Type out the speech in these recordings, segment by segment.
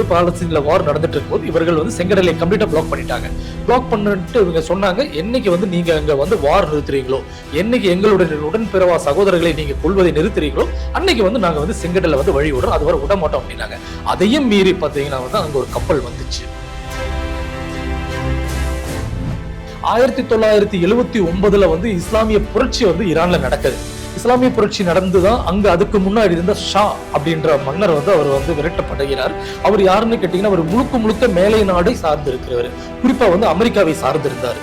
இருக்கும்போது பாலஸ்தீன்ல வார் நடந்துட்டு இருக்கும்போது இவர்கள் வந்து செங்கடலை கம்ப்ளீட்டா பிளாக் பண்ணிட்டாங்க. பிளாக் பண்ணிட்டு இவங்க சொன்னாங்க என்னைக்கு வந்து நீங்க அங்க வந்து வார் நிறுத்துறீங்களோ என்னைக்கு எங்களுடைய உடன்பிறவா சகோதரர்களை நீங்க கொள்வதை நிறுத்துறீங்களோ அன்னைக்கு வந்து நாங்க வந்து செங்கடலை வந்து வழி விடுறோம் அது வரை விட மாட்டோம் அப்படின்னாங்க. அதையும் மீறி பாத்தீங்கன்னா வந்து அங்க ஒரு கப்பல் வந்துச்சு. ஆயிரத்தி தொள்ளாயிரத்தி எழுபத்தி ஒன்பதுல வந்து இஸ்லாமிய புரட்சி வந்து ஈரான்ல நடக்குது. இஸ்லாமிய புரட்சி நடந்துதான் அங்க அதுக்கு முன்னாடி இருந்த ஷா அப்படின்ற மன்னர் வந்து அவர் வந்து விரட்டப்படுகிறார். அவர் யாருன்னு கேட்டீங்கன்னா அவர் முழுக்க முழுக்க மேலை நாடை சார்ந்து இருக்கிறவர் குறிப்பா வந்து அமெரிக்காவை சார்ந்து இருந்தார்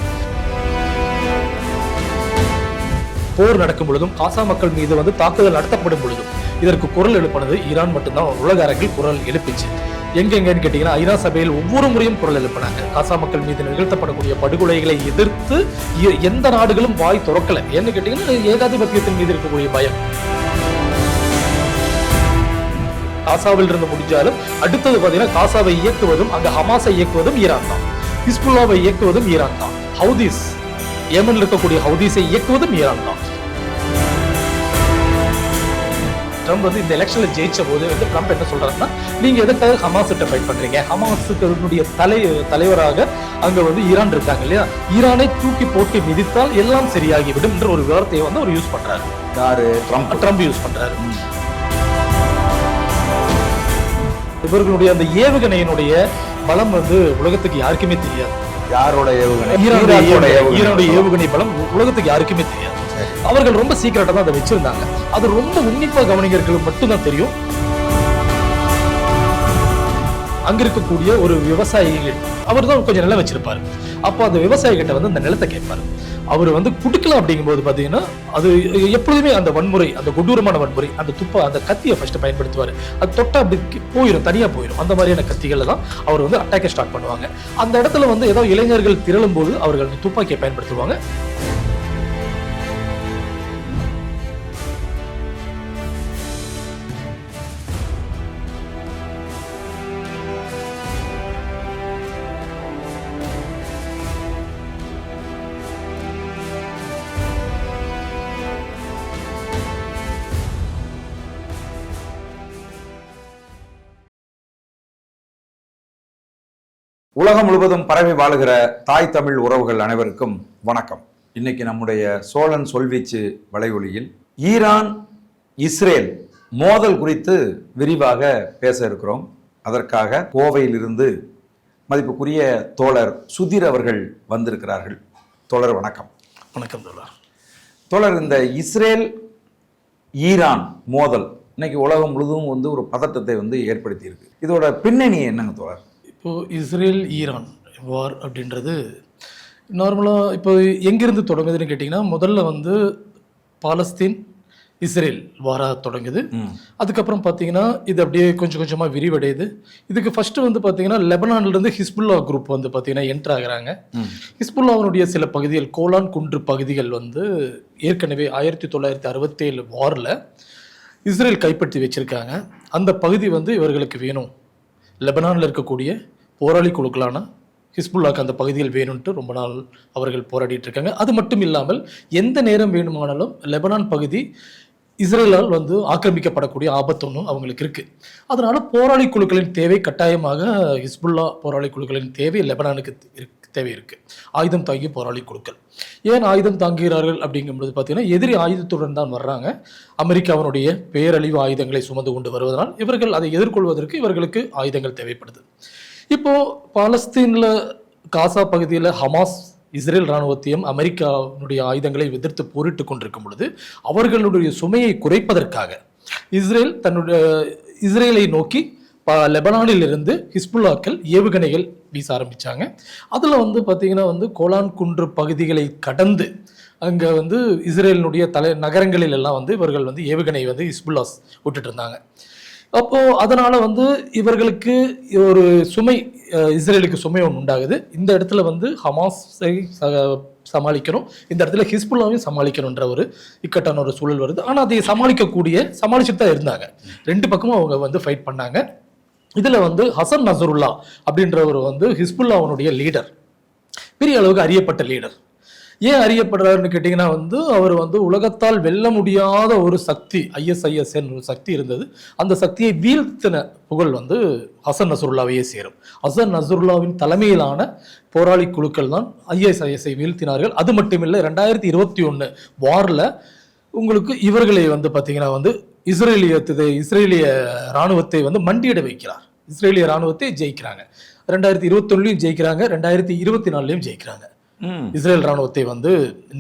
போர் நடக்கும் பொழுதும் காசா மக்கள் மீது வந்து தாக்குதல் நடத்தப்படும் பொழுதும் இதற்கு குரல் எழுப்பினது ஈரான் மட்டும்தான். உலக அரங்கில் குரல் எழுப்பிச்சு. எங்கெங்கன்னு கேட்டீங்கன்னா ஐநா சபையில் ஒவ்வொரு முறையும் குரல் எழுப்பினாங்க. காசா மக்கள் மீது நிகழ்த்தப்படக்கூடிய படுகொலைகளை எதிர்த்து எ- எந்த நாடுகளும் வாய் துறக்கல. ஏன்னு கேட்டீங்கன்னா ஏகாதிபத்தியத்தின் மீது இருக்கக்கூடிய பயம். காசாவில் இருந்து முடிஞ்சாலும் அடுத்தது பார்த்தீங்கன்னா காசாவை இயக்குவதும் அங்க ஹமாஸை இயக்குவதும் ஈரான் தான். ஹிஸ்புல்லாவை இயக்குவதும் ஈரான் தான். ஹவுதீஸ் ஏமன்ல இருக்கக்கூடிய ஹவுதீஸை இயக்குவதும் ஈரான் தான். ட்ரம்ப் வந்து இந்த எலெக்ஷன்ல ஜெயிச்ச போது வந்து ட்ரம்ப் என்ன சொல்றாருன்னா நீங்க எதுக்காக ஹமாஸ் கிட்ட ஃபைட் பண்றீங்க? ஹமாஸுக்கு தலை தலைவராக அங்க வந்து ஈரான் இருக்காங்க இல்லையா? ஈரானை தூக்கி போட்டு மிதித்தால் எல்லாம் சரியாகிவிடும் என்ற ஒரு வார்த்தையை வந்து அவர் யூஸ் பண்றாரு. யாரு? ட்ரம்ப். ட்ரம்ப் யூஸ் பண்றாரு. இவர்களுடைய அந்த ஏவுகணையினுடைய பலம் வந்து உலகத்துக்கு யாருக்குமே தெரியாது. யாரோட ஏவுகணை? ஈரானுடைய ஏவுகணை- பலம் உலகத்துக்கு யாருக்குமே தெரியாது. அவர்கள் ரொம்ப சீக்கிரட்டா தான் அதை வச்சிருந்தாங்க. அது ரொம்ப உன்னிப்பா கவனிகர்களுக்கு மட்டும்தான் தெரியும். அங்க இருக்கக்கூடிய ஒரு விவசாயிகள் அவர் தான் கொஞ்சம் நிலம் வச்சிருப்பாரு. அப்போ அந்த விவசாயிகிட்ட வந்து அந்த நிலத்தை கேட்பாரு. அவர் வந்து குடுக்கல அப்படிங்கும்போது பார்த்தீங்கன்னா அது எப்பொழுதுமே அந்த வன்முறை அந்த கொடூரமான வன்முறை அந்த துப்பா அந்த கத்தியை ஃபர்ஸ்ட் பயன்படுத்துவார். அது தொட்டா அப்படி போயிடும் தனியாக போயிடும் அந்த மாதிரியான கத்திகளை தான் அவர் வந்து அட்டாக்கை ஸ்டார்ட் பண்ணுவாங்க. அந்த இடத்துல வந்து ஏதோ இளைஞர்கள் திரளும் போது அவர்கள் துப்பாக்கியை பயன்படுத்துவாங்க. உலகம் முழுவதும் பரவி வாழுகிற தாய் தமிழ் உறவுகள் அனைவருக்கும் வணக்கம். இன்னைக்கு நம்முடைய சோழன் சொல்வீச்சு வலையொலியில் ஈரான் இஸ்ரேல் மோதல் குறித்து விரிவாக பேச இருக்கிறோம். அதற்காக கோவையிலிருந்து மதிப்புக்குரிய தோழர் சுதீர் அவர்கள் வந்திருக்கிறார்கள். தோழர் வணக்கம். வணக்கம் தோழா தோழர் இந்த இஸ்ரேல் ஈரான் மோதல் இன்னைக்கு உலகம் முழுதும் வந்து ஒரு பதட்டத்தை வந்து ஏற்படுத்தி இருக்கு இதோட பின்னணி என்னங்க தோழர்? இப்போ இஸ்ரேல் ஈரான் வார் அப்படின்றது நார்மலாக இப்போ எங்கிருந்து தொடங்குதுன்னு கேட்டிங்கன்னா முதல்ல வந்து பாலஸ்தீன் இஸ்ரேல் வாரா தொடங்குது. அதுக்கப்புறம் பார்த்தீங்கன்னா இது அப்படியே கொஞ்சம் கொஞ்சமாக விரிவடையுது. இதுக்கு ஃபர்ஸ்ட் வந்து பார்த்தீங்கன்னா லெபனான்லேருந்து ஹிஸ்புல்லா குரூப் வந்து பார்த்தீங்கன்னா என்ட்ரு ஆகுறாங்க. ஹிஸ்புல்லாவினுடைய சில பகுதிகள் கோலான் குன்று பகுதிகள் வந்து ஏற்கனவே ஆயிரத்தி தொள்ளாயிரத்தி அறுபத்தேழு வாரில் இஸ்ரேல் கைப்பற்றி வச்சிருக்காங்க. அந்த பகுதி வந்து இவர்களுக்கு வேணும். லெபனானில் இருக்கக்கூடிய போராளி குழுக்களான ஹிஸ்புல்லாக்கு அந்த பகுதிகள் வேணும்ட்டு ரொம்ப நாள் அவர்கள் போராடிட்டு இருக்காங்க அது மட்டும் இல்லாமல் எந்த நேரம் வேணுமானாலும் லெபனான் பகுதி இஸ்ரேலால் வந்து ஆக்கிரமிக்கப்படக்கூடிய ஆபத்து ஒன்றும் அவங்களுக்கு இருக்குது அதனால் போராளி குழுக்களின் தேவை கட்டாயமாக ஹிஸ்புல்லா போராளி குழுக்களின் தேவை லெபனானுக்கு தேவை இருக்குது ஆயுதம் தாங்கிய போராளி குழுக்கள். ஏன் ஆயுதம் தாங்குகிறார்கள் அப்படிங்கும்போது பார்த்தீங்கன்னா எதிரி ஆயுதத்துடன் தான் வர்றாங்க. அமெரிக்காவினுடைய பேரழிவு ஆயுதங்களை சுமந்து கொண்டு வருவதனால் இவர்கள் அதை எதிர்கொள்வதற்கு இவர்களுக்கு ஆயுதங்கள் தேவைப்படுது. இப்போ பாலஸ்தீன்ல காசா பகுதியில் ஹமாஸ் இஸ்ரேல் இராணுவத்தையும் அமெரிக்காவுடைய ஆயுதங்களை எதிர்த்து போரிட்டு கொண்டிருக்கும் பொழுது அவர்களுடைய சுமையை குறைப்பதற்காக இஸ்ரேல் தன்னுடைய இஸ்ரேலை நோக்கி ப- லெபனானில் இருந்து ஹிஸ்புல்லாக்கள் ஏவுகணைகள் வீச ஆரம்பித்தாங்க அதில் வந்து பார்த்தீங்கன்னா வந்து கோலான் குன்று பகுதிகளை கடந்து அங்கே வந்து இஸ்ரேலினுடைய தலை நகரங்களில் எல்லாம் வந்து இவர்கள் வந்து ஏவுகணை வந்து ஹிஸ்புல்லாஸ் விட்டுட்டு இருந்தாங்க. அப்போ அதனால வந்து இவர்களுக்கு ஒரு சுமை இஸ்ரேலுக்கு சுமை ஒன்று உண்டாகுது. இந்த இடத்துல வந்து ஹமாஸை ச- சமாளிக்கணும். இந்த இடத்துல ஹிஸ்புல்லாவையும் சமாளிக்கணுன்ற ஒரு இக்கட்டான ஒரு சூழல் வருது. ஆனால் அதை சமாளிக்கக்கூடிய சமாளிச்சுட்டு தான் இருந்தாங்க. ரெண்டு பக்கமும் அவங்க வந்து ஃபைட் பண்ணாங்க. இதில் வந்து ஹசன் நசருல்லா அப்படின்றவர் வந்து ஹிஸ்புல்லாவுடைய லீடர் பெரிய அளவுக்கு அறியப்பட்ட லீடர் ஏன் அறியப்படுறாருன்னு கேட்டிங்கன்னா வந்து அவர் வந்து உலகத்தால் வெல்ல முடியாத ஒரு சக்தி ஐஎஸ்ஐஎஸ் ஒரு சக்தி இருந்தது. அந்த சக்தியை வீழ்த்தின புகழ் வந்து ஹசன் நசருல்லாவையே சேரும். ஹசன் நசருல்லாவின் தலைமையிலான போராளி குழுக்கள் தான் ஐஎஸ்ஐஎஸ்ஐ வீழ்த்தினார்கள். அது மட்டுமில்லை ரெண்டாயிரத்தி இருபத்தி ஒன்று வாரில் உங்களுக்கு இவர்களை வந்து பார்த்தீங்கன்னா வந்து இஸ்ரேலியத்தை இஸ்ரேலிய ராணுவத்தை வந்து மண்டியிட வைக்கிறார். இஸ்ரேலிய ராணுவத்தை ஜெயிக்கிறாங்க. ரெண்டாயிரத்தி இருபத்தொன்னுலையும் ஜெயிக்கிறாங்க ரெண்டாயிரத்தி இருபத்தி நாலுலையும் ஜெயிக்கிறாங்க. இஸ்ரேல் ராணுவத்தை வந்து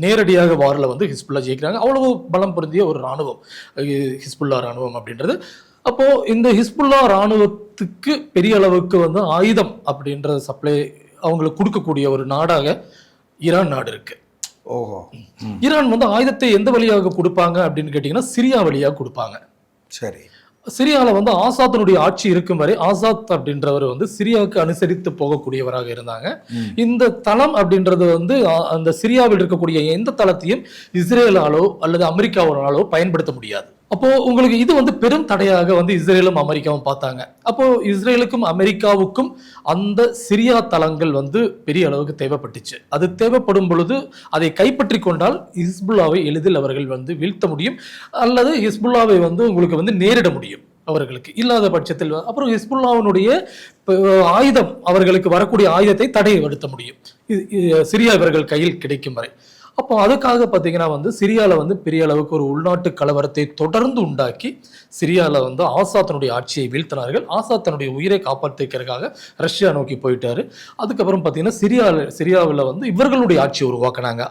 நேரடியாக வாரில் வந்து ஹிஸ்புல்லா ஜெயிக்கிறாங்க. அவ்வளவு பலம் பொருந்திய ஒரு ராணுவம் ஹிஸ்புல்லா ராணுவம் அப்படின்றது. அப்போ இந்த ஹிஸ்புல்லா ராணுவத்துக்கு பெரிய அளவுக்கு வந்து ஆயுதம் அப்படின்ற சப்ளை அவங்களுக்கு கொடுக்கக்கூடிய ஒரு நாடாக ஈரான் நாடு இருக்கு. ஓஹோ. ஈரான் வந்து ஆயுதத்தை எந்த வழியாக கொடுப்பாங்க அப்படின்னு கேட்டிங்கன்னா சிரியா வழியாக கொடுப்பாங்க. சரி. சிரியால வந்து ஆசாத்தினுடைய ஆட்சி இருக்கும் வரை ஆசாத் அப்படின்றவர் வந்து சிரியாவுக்கு அனுசரித்து போகக்கூடியவராக இருந்தாங்க. இந்த தளம் அப்படின்றது வந்து அந்த சிரியாவில் இருக்கக்கூடிய எந்த தளத்தையும் இஸ்ரேலாலோ அல்லது அமெரிக்காவாலோ பயன்படுத்த முடியாது அப்போ உங்களுக்கு இது வந்து பெரும் தடையாக வந்து இஸ்ரேலும் அமெரிக்காவும் பார்த்தாங்க. அப்போ இஸ்ரேலுக்கும் அமெரிக்காவுக்கும் அந்த சிரியா தளங்கள் வந்து பெரிய அளவுக்கு தேவைப்பட்டுச்சு. அது தேவைப்படும் பொழுது அதை கைப்பற்றி கொண்டால் ஹிஸ்புல்லாவை எளிதில் அவர்கள் வந்து வீழ்த்த முடியும். அல்லது ஹிஸ்புல்லாவை வந்து உங்களுக்கு வந்து நேரிட முடியும் அவர்களுக்கு. இல்லாத பட்சத்தில் அப்புறம் ஹிஸ்புல்லாவினுடைய ஆயுதம் அவர்களுக்கு வரக்கூடிய ஆயுதத்தை தடைப்படுத்த முடியும். சிரியா இவர்கள் கையில் கிடைக்கும் வரை. அப்போ அதுக்காக பார்த்தீங்கன்னா வந்து சிரியாவில் வந்து பெரிய அளவுக்கு ஒரு உள்நாட்டு கலவரத்தை தொடர்ந்து உண்டாக்கி சிரியாவில் வந்து ஆசாத்தினுடைய ஆட்சியை வீழ்த்தினார்கள். ஆசாத் தன்னுடைய உயிரை காப்பாற்றிக்கிறதுக்காக ரஷ்யா நோக்கி போயிட்டாரு. அதுக்கப்புறம் பார்த்தீங்கன்னா சிரியாவில் சிரியாவில் வந்து இவர்களுடைய ஆட்சியை உருவாக்குனாங்க.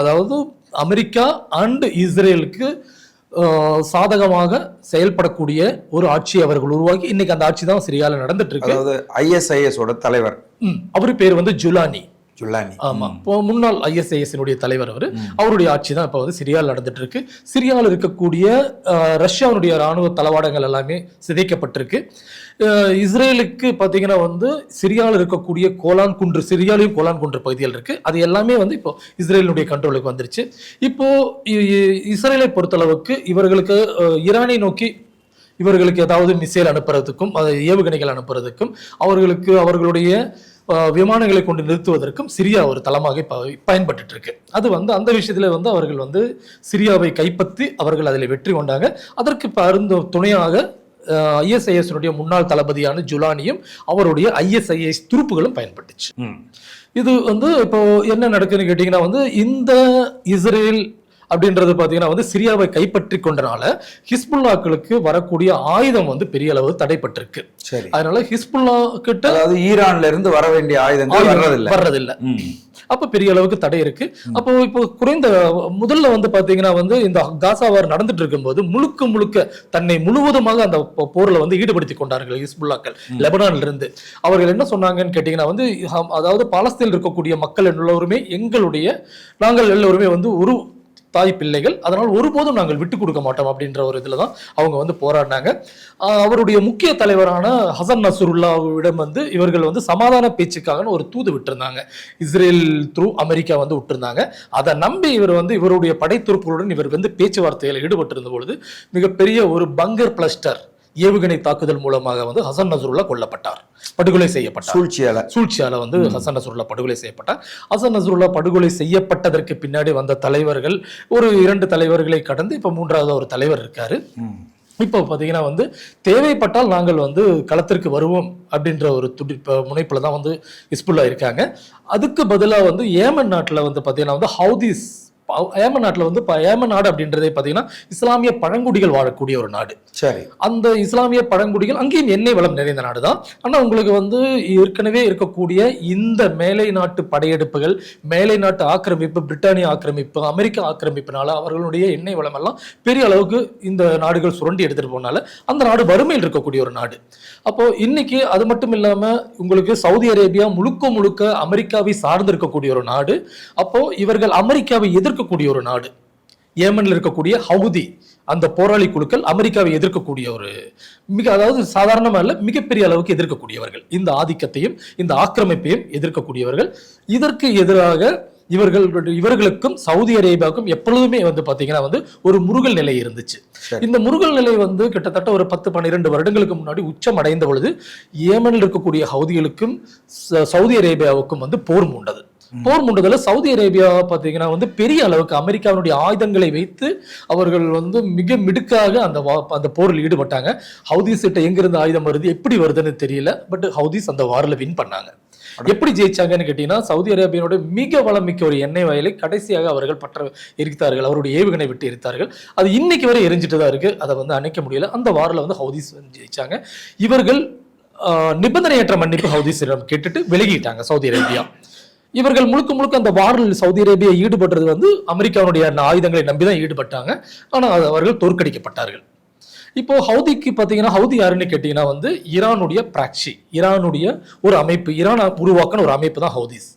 அதாவது அமெரிக்கா அண்ட் இஸ்ரேலுக்கு சாதகமாக செயல்படக்கூடிய ஒரு ஆட்சியை அவர்கள் உருவாக்கி இன்னைக்கு அந்த ஆட்சி தான் சிரியாவில் நடந்துட்டு இருக்கு. அதாவது ஐஎஸ்ஐஎஸ் ஓட தலைவர். அவரு பேர் வந்து ஜுலானி. ஜுல்லானி. ஆமா. இப்போ முன்னாள் ஐஎஸ்ஐஎஸ்னுடைய தலைவர் அவர். அவருடைய ஆட்சி தான் இப்போ வந்து சிரியாவில் நடந்துட்டு இருக்கு சிரியாவில் இருக்கக்கூடிய ரஷ்யாவுடைய ராணுவ தளவாடங்கள் எல்லாமே சிதைக்கப்பட்டிருக்கு. இஸ்ரேலுக்கு பார்த்தீங்கன்னா வந்து சிரியாவில் இருக்கக்கூடிய கோலான் குன்று சிரியாலையும் கோலான் குன்று பகுதிகள் இருக்கு. அது எல்லாமே வந்து இப்போ இஸ்ரேலினுடைய கண்ட்ரோலுக்கு வந்துருச்சு. இப்போ இ- இ- இஸ்ரேலை பொறுத்தளவுக்கு இவர்களுக்கு ஈரானை நோக்கி இவர்களுக்கு ஏதாவது மிசைல் அனுப்புறதுக்கும் ஏவுகணைகள் அனுப்புறதுக்கும் அவர்களுக்கு அவர்களுடைய விமானங்களை கொண்டு நிறுத்துவதற்கும் சிரியா ஒரு தளமாக இப்போ பயன்பட்டு இருக்கு அது வந்து அந்த விஷயத்துல வந்து அவர்கள் வந்து சிரியாவை கைப்பற்றி அவர்கள் அதில் வெற்றி கொண்டாங்க. அதற்கு பருந்து துணையாக ஐஎஸ்ஐஎஸ்னுடைய முன்னாள் தளபதியான ஜுலானியும் அவருடைய ஐஎஸ்ஐஎஸ் துருப்புகளும் பயன்பட்டுச்சு. இது வந்து இப்போ என்ன நடக்குதுன்னு கேட்டிங்கன்னா வந்து இந்த இஸ்ரேல் அப்படின்றது பார்த்தீங்கன்னா வந்து சிரியாவை கைப்பற்றி கொண்டனால ஹிஸ்புல்லாக்களுக்கு வரக்கூடிய ஆயுதம் வந்து பெரிய அளவு தடைப்பட்டிருக்கு. சரி. அதனால ஹிஸ்புல்லா கிட்ட அதாவது ஈரான்ல இருந்து வர வேண்டிய ஆயுதங்கள் வர்றதில்ல. வர்றதில்ல. அப்ப பெரிய அளவுக்கு தடை இருக்கு. அப்போ இப்போ குறைந்த முதல்ல வந்து பாத்தீங்கன்னா வந்து இந்த காசா வார் நடந்துட்டு இருக்கும்போது முழுக்க முழுக்க தன்னை முழுவதுமாக அந்த போர்ல வந்து ஈடுபடுத்தி கொண்டார்கள் ஹிஸ்புல்லாக்கள் லெபனான்ல இருந்து. அவர்கள் என்ன சொன்னாங்கன்னு கேட்டீங்கன்னா வந்து அதாவது பாலஸ்தீனில் இருக்கக்கூடிய மக்கள் எல்லோருமே எங்களுடைய நாங்கள் எல்லோருமே வந்து ஒரு தாய் பிள்ளைகள் அதனால் ஒருபோதும் நாங்கள் விட்டு கொடுக்க மாட்டோம் அப்படின்ற ஒரு இதில் தான் அவங்க வந்து போராடினாங்க. அவருடைய முக்கிய தலைவரான ஹசன் நசருல்லாவிடம் வந்து இவர்கள் வந்து சமாதான பேச்சுக்காக ஒரு தூது விட்டுருந்தாங்க. இஸ்ரேல் த்ரூ அமெரிக்கா வந்து விட்டுருந்தாங்க. அதை நம்பி இவர் வந்து இவருடைய படைத்துறுப்புகளுடன் இவர் வந்து பேச்சுவார்த்தையில் ஈடுபட்டிருந்த பொழுது மிகப்பெரிய ஒரு பங்கர் பிளஸ்டர் ஏவுகணை தாக்குதல் மூலமாக வந்து ஹசன் நசருல்லா கொல்லப்பட்டார் படுகொலை செய்யப்பட்டார். சூழ்ச்சியால. சூழ்ச்சியால வந்து ஹசன் நசருல்லா படுகொலை செய்யப்பட்டார். ஹசன் நசருல்லா படுகொலை செய்யப்பட்டதற்கு பின்னாடி வந்த தலைவர்கள் ஒரு இரண்டு தலைவர்களை கடந்து இப்ப மூன்றாவது ஒரு தலைவர் இருக்காரு. இப்போ பார்த்தீங்கன்னா வந்து தேவைப்பட்டால் நாங்கள் வந்து களத்திற்கு வருவோம் அப்படின்ற ஒரு துடிப்ப முனைப்பில் தான் வந்து இஸ்புல்லா இருக்காங்க. அதுக்கு பதிலாக வந்து ஏமன் நாட்டில் வந்து பார்த்தீங்கன்னா வந்து ஹவுதீஸ் ஏமன் நாட்டில் வந்து ஏமன் நாடு அப்படின்றதே பார்த்தீங்கன்னா இஸ்லாமிய பழங்குடிகள் வாழக்கூடிய ஒரு நாடு. சரி. அந்த இஸ்லாமிய பழங்குடிகள் அங்கேயும் எண்ணெய் வளம் நிறைந்த நாடு தான் ஆனால் உங்களுக்கு வந்து ஏற்கனவே இருக்கக்கூடிய இந்த மேலை நாட்டு படையெடுப்புகள் மேலை நாட்டு ஆக்கிரமிப்பு பிரிட்டானிய ஆக்கிரமிப்பு அமெரிக்க ஆக்கிரமிப்பினால அவர்களுடைய எண்ணெய் வளம் எல்லாம் பெரிய அளவுக்கு இந்த நாடுகள் சுரண்டி எடுத்துட்டு போனால அந்த நாடு வறுமையில் இருக்கக்கூடிய ஒரு நாடு. அப்போ இன்னைக்கு அது மட்டும் இல்லாம உங்களுக்கு சவுதி அரேபியா முழுக்க முழுக்க அமெரிக்காவை சார்ந்து இருக்கக்கூடிய ஒரு நாடு. அப்போ இவர்கள் அமெரிக்காவை எதிர்க்கக்கூடிய ஒரு நாடு. ஏமன்ல இருக்கக்கூடிய ஹவுதி அந்த போராளி குழுக்கள் அமெரிக்காவை எதிர்க்கக்கூடிய ஒரு மிக அதாவது சாதாரணமா இல்ல மிகப்பெரிய அளவுக்கு எதிர்க்கக்கூடியவர்கள். இந்த ஆதிக்கத்தையும் இந்த ஆக்கிரமிப்பையும் எதிர்க்கக்கூடியவர்கள். இதற்கு எதிராக இவர்கள் இவர்களுக்கும் சவுதி அரேபியாவுக்கும் எப்பொழுதுமே வந்து பாத்தீங்கன்னா வந்து ஒரு முருகல் நிலை இருந்துச்சு. இந்த முருகல் நிலை வந்து கிட்டத்தட்ட ஒரு பத்து பன்னிரெண்டு வருடங்களுக்கு முன்னாடி உச்சம் அடைந்த பொழுது ஏமனில் இருக்கக்கூடிய ஹவுதிகளுக்கும் சவுதி அரேபியாவுக்கும் வந்து போர் மூண்டது. போர் முண்டுதல சவுதி அரேபியா பாத்தீங்கன்னா வந்து பெரிய அளவுக்கு அமெரிக்காவினுடைய ஆயுதங்களை வைத்து அவர்கள் வந்து மிக மிடுக்காக அந்த அந்த போரில் ஈடுபட்டாங்க. ஹவுதீஸ் கிட்ட எங்கிருந்து ஆயுதம் வருது எப்படி வருதுன்னு தெரியல பட் ஹவுதீஸ் அந்த வாரில் வின் பண்ணாங்க. எப்படி ஜெயிச்சாங்கன்னு கேட்டீங்கன்னா சவுதி அரேபியாவோட மிக வளமிக்க ஒரு எண்ணெய் வயலை கடைசியாக அவர்கள் பற்ற எரித்தார்கள் அவருடைய ஏவுகணை விட்டு எரித்தார்கள். அது இன்னைக்கு வரை எரிஞ்சிட்டு தான் இருக்கு. அதை வந்து அணைக்க முடியல. அந்த வாரில் வந்து ஹவுதீஸ் வந்து ஜெயிச்சாங்க. இவர்கள் நிபந்தனையற்ற மன்னிப்பு ஹவுதீஸிடம் கேட்டுட்டு விலகிட்டாங்க சவுதி அரேபியா. இவர்கள் முழுக்க முழுக்க அந்த வாரில் சவுதி அரேபியா ஈடுபடுறது வந்து அமெரிக்காவுடைய ஆயுதங்களை நம்பி தான் ஈடுபட்டாங்க ஆனால் அவர்கள் தோற்கடிக்கப்பட்டார்கள். இப்போ ஹவுதிக்கு பார்த்தீங்கன்னா ஹவுதி யாருன்னு கேட்டிங்கன்னா வந்து ஈரானுடைய பிராக்சி ஈரானுடைய ஒரு அமைப்பு ஈரான் உருவாக்கின ஒரு அமைப்பு தான் ஹவுதிஸ்.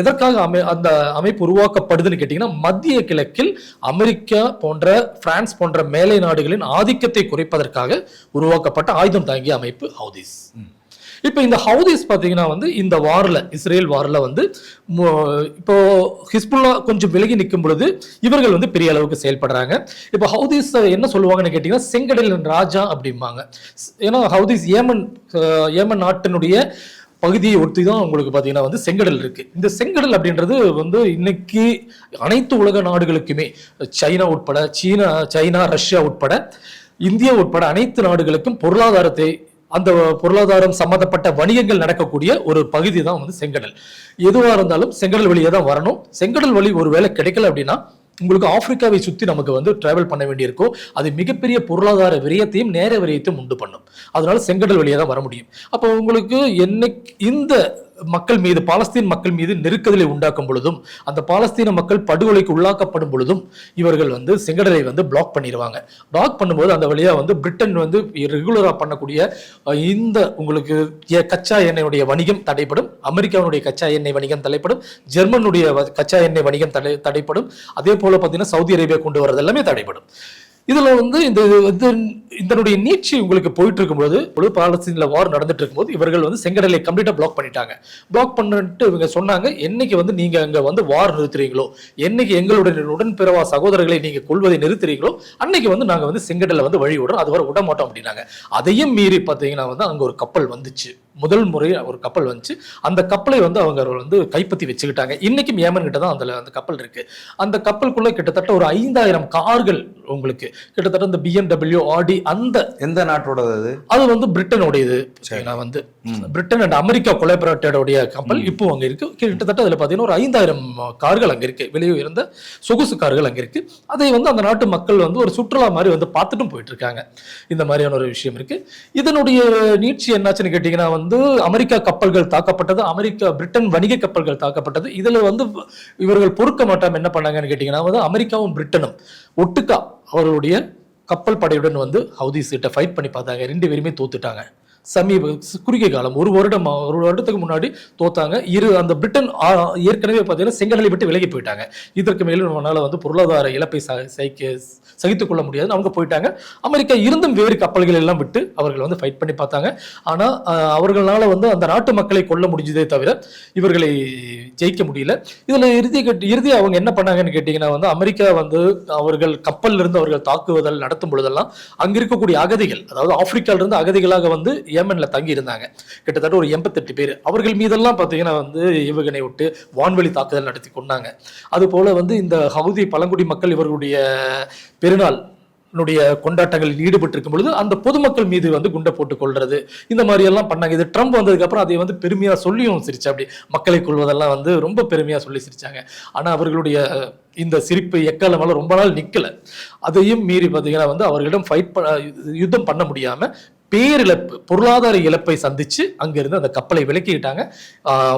எதற்காக அமை அந்த அமைப்பு உருவாக்கப்படுதுன்னு கேட்டிங்கன்னா மத்திய கிழக்கில் அமெரிக்கா போன்ற பிரான்ஸ் போன்ற மேலை நாடுகளின் ஆதிக்கத்தை குறைப்பதற்காக உருவாக்கப்பட்ட ஆயுதம் தாங்கிய அமைப்பு ஹவுதிஸ். இப்போ இந்த ஹவுதிஸ் பார்த்தீங்கன்னா வந்து இந்த வாரில் இஸ்ரேல் வாரில் வந்து இப்போ ஹிஸ்புல்லா கொஞ்சம் விலகி நிற்கும் பொழுது இவர்கள் வந்து பெரிய அளவுக்கு செயல்படுறாங்க. இப்போ ஹவுதிஸ் என்ன சொல்லுவாங்கன்னு கேட்டிங்கன்னா செங்கடலின் ராஜா அப்படிம்பாங்க. ஏன்னா ஹவுதிஸ் ஏமன் ஏமன் நாட்டினுடைய பகுதியை ஒட்டி தான் உங்களுக்கு பார்த்தீங்கன்னா வந்து செங்கடல் இருக்குது இந்த செங்கடல் அப்படின்றது வந்து இன்னைக்கு அனைத்து உலக நாடுகளுக்குமே சைனா உட்பட சீனா சைனா ரஷ்யா உட்பட இந்தியா உட்பட அனைத்து நாடுகளுக்கும் பொருளாதாரத்தை அந்த பொருளாதாரம் சம்பந்தப்பட்ட வணிகங்கள் நடக்கக்கூடிய ஒரு பகுதி தான் வந்து செங்கடல். எதுவாக இருந்தாலும் செங்கடல் வழியே தான் வரணும். செங்கடல் வழி ஒருவேளை கிடைக்கல அப்படின்னா உங்களுக்கு ஆப்பிரிக்காவை சுற்றி நமக்கு வந்து டிராவல் பண்ண வேண்டியிருக்கும். அது மிகப்பெரிய பொருளாதார விரயத்தையும் நேர விரயத்தையும் உண்டு பண்ணும். அதனால செங்கடல் வழியாக தான் வர முடியும். அப்போ உங்களுக்கு என்னைக்கு இந்த மக்கள் மீது பாலஸ்தீன் மக்கள் மீது நெருக்கடியை உண்டாக்கும் பொழுதும் அந்த பாலஸ்தீன மக்கள் படுகொலைக்கு உள்ளாக்கப்படும் பொழுதும் இவர்கள் வந்து செங்கடலை வந்து பிளாக் பண்ணிடுவாங்க பிளாக் பண்ணும்போது அந்த வழியாக வந்து பிரிட்டன் வந்து ரெகுலராக பண்ணக்கூடிய இந்த உங்களுக்கு கச்சா எண்ணெயுடைய வணிகம் தடைப்படும் அமெரிக்காவுடைய கச்சா எண்ணெய் வணிகம் தடைப்படும் ஜெர்மனுடைய கச்சா எண்ணெய் வணிகம் தடை தடைப்படும் அதே போல் பார்த்தீங்கன்னா சவுதி அரேபியா கொண்டு வரது எல்லாமே தடைப்படும் இதில் வந்து இந்த இது- இதனுடைய நீட்சி உங்களுக்கு போயிட்டு இருக்கும்போது பொழுது பாலஸ்தீனில் வார் நடந்துட்டு இருக்கும்போது இவர்கள் வந்து செங்கடலை கம்ப்ளீட்டாக பிளாக் பண்ணிட்டாங்க. பிளாக் பண்ணிட்டு இவங்க சொன்னாங்க என்னைக்கு வந்து நீங்கள் அங்கே வந்து வார் நிறுத்துறீங்களோ என்னைக்கு எங்களுடைய உடன்பிறவா சகோதரர்களை நீங்கள் கொள்வதை நிறுத்துறீங்களோ அன்னைக்கு வந்து நாங்கள் வந்து செங்கடலை வந்து வழி விடுறோம் அது வரை விட மாட்டோம் அப்படின்னாங்க. அதையும் மீறி பார்த்தீங்கன்னா வந்து அங்கே ஒரு கப்பல் வந்துச்சு. முதல் முறை ஒரு கப்பல் வந்துச்சு. அந்த கப்பலை வந்து அவங்க வந்து கைப்பற்றி வச்சுக்கிட்டாங்க. இன்னைக்கும் ஏமன் கிட்ட தான் அந்த அந்த கப்பல் இருக்கு. அந்த கப்பலுக்குள்ள கிட்டத்தட்ட ஒரு ஐந்தாயிரம் கார்கள் உங்களுக்கு. கிட்டத்தட்ட இந்த பிஎம்டபிள்யூ ஆடி அந்த எந்த நாட்டோடது அது? அது வந்து பிரிட்டனுடையது. சரிங்களா வந்து பிரிட்டன் அண்ட் அமெரிக்கா கொலைபரேட்டோடைய கப்பல் இப்போ அங்க இருக்கு. கிட்டத்தட்ட அதுல பாத்தீங்கன்னா ஒரு ஐந்தாயிரம் கார்கள் அங்க இருக்கு. வெளியே இருந்த சொகுசு கார்கள் அங்க இருக்கு. அதை வந்து அந்த நாட்டு மக்கள் வந்து ஒரு சுற்றுலா மாதிரி வந்து பார்த்துட்டும் போயிட்டு இருக்காங்க. இந்த மாதிரியான ஒரு விஷயம் இருக்கு. இதனுடைய நீட்சி என்னாச்சுன்னு கேட்டீங்கன்னா வந்து அமெரிக்கா கப்பல்கள் தாக்கப்பட்டது அமெரிக்கா பிரிட்டன் வணிக கப்பல்கள் தாக்கப்பட்டது. இதுல வந்து இவர்கள் பொறுக்க மாட்டாம என்ன பண்ணாங்கன்னு கேட்டீங்கன்னா வந்து அமெரிக்காவும் பிரிட்டனும் ஒட்டுக்கா அவர்களுடைய கப்பல் படையுடன் வந்து ஹவுதி சீட்டை ஃபைட் பண்ணி பார்த்தாங்க. ரெண்டு பேருமே தோத்துட்டாங்க. சமீப குறுகிய காலம் ஒரு வருடம் ஒரு வருடத்துக்கு முன்னாடி தோத்தாங்க. இரு அந்த பிரிட்டன் ஏற்கனவே பார்த்தீங்கன்னா செங்கடலை விட்டு விலகி போயிட்டாங்க. இதற்கு மேலும் நம்மளால் வந்து பொருளாதார இழப்பை ச- சகிக்க சகித்துக் கொள்ள முடியாது அவங்க போயிட்டாங்க. அமெரிக்கா இருந்தும் வேறு கப்பல்கள் எல்லாம் விட்டு அவர்கள் வந்து ஃபைட் பண்ணி பார்த்தாங்க. ஆனால் அவர்களால் வந்து அந்த நாட்டு மக்களை கொல்ல முடிஞ்சதே தவிர இவர்களை ஜெயிக்க முடியல. இதில் இறுதி கட்ட இறுதி அவங்க என்ன பண்ணாங்கன்னு கேட்டிங்கன்னா வந்து அமெரிக்கா வந்து அவர்கள் கப்பலில் இருந்து அவர்கள் தாக்குவதல் நடத்தும் பொழுதெல்லாம் அங்கே இருக்கக்கூடிய அகதிகள் அதாவது ஆப்பிரிக்காவிலிருந்து அகதிகளாக வந்து ஏமன்ல தங்கி இருந்தாங்க கிட்டத்தட்ட ஒரு எண்பத்தெட்டு பேர். அவர்கள் மீதெல்லாம் பார்த்தீங்கன்னா வந்து ஏவுகணை விட்டு வான்வெளி தாக்குதல் நடத்தி கொண்டாங்க. அது போல வந்து இந்த ஹவுதி பழங்குடி மக்கள் இவர்களுடைய பெருநாள் னுடைய கொண்டாட்டங்களில் ஈடுபட்டிருக்கும் பொழுது அந்த பொதுமக்கள் மீது வந்து குண்டை போட்டு கொள்றது. இந்த மாதிரி எல்லாம் பண்ணாங்க. இது ட்ரம்ப் வந்ததுக்கு அப்புறம் அதை வந்து பெருமையா சொல்லியும் சிரிச்சா அப்படி மக்களை கொள்வதெல்லாம் வந்து ரொம்ப பெருமையா சொல்லி சிரிச்சாங்க. ஆனா அவர்களுடைய இந்த சிரிப்பு எக்காலமெல்லாம் ரொம்ப நாள் நிக்கல. அதையும் மீறி பார்த்தீங்கன்னா வந்து அவர்களிடம் ஃபைட் யுத்தம் பண்ண முடியாம பேரிழப்பு பொருளாதார இழப்பை சந்திச்சு அங்கிருந்து அந்த கப்பலை விலக்கிக்கிட்டாங்க.